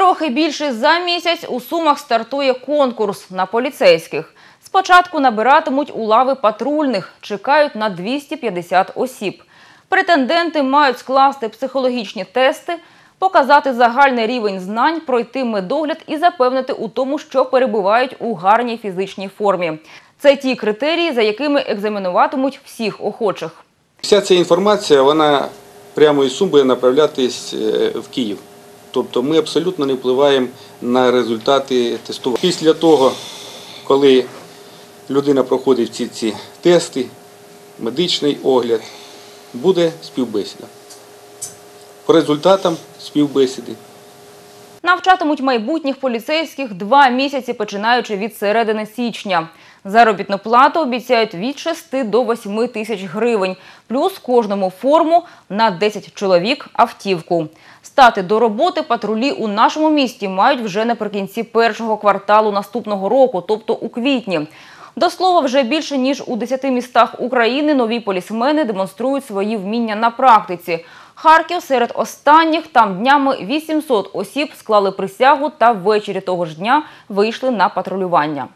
трохи більше за місяць у Сумах стартує конкурс на поліцейських. Спочатку набиратимуть у лави патрульних, чекають на 250 осіб. Претенденти мають скласти психологічні тести, показати загальний рівень знань, пройти медогляд і запевнити у тому, що перебувають у гарній фізичній формі. Це ті критерії, за якими екзаменуватимуть всіх охочих. Вся ця інформація, вона прямо із Сум буде направлятись е, в Київ. Тобто ми абсолютно не впливаємо на результати тестування. Після того, коли людина проходить всі ці тести, медичний огляд, буде співбесіда. По результатам співбесіди Навчатимуть майбутніх поліцейських два місяці, починаючи від середини січня. Заробітну плату обіцяють від 6 до 8 тисяч гривень, плюс кожному форму на 10 чоловік автівку. Стати до роботи патрулі у нашому місті мають вже наприкінці першого кварталу наступного року, тобто у квітні. До слова, вже більше ніж у 10 містах України нові полісмени демонструють свої вміння на практиці. Харків серед останніх там днями 800 осіб склали присягу та ввечері того ж дня вийшли на патрулювання.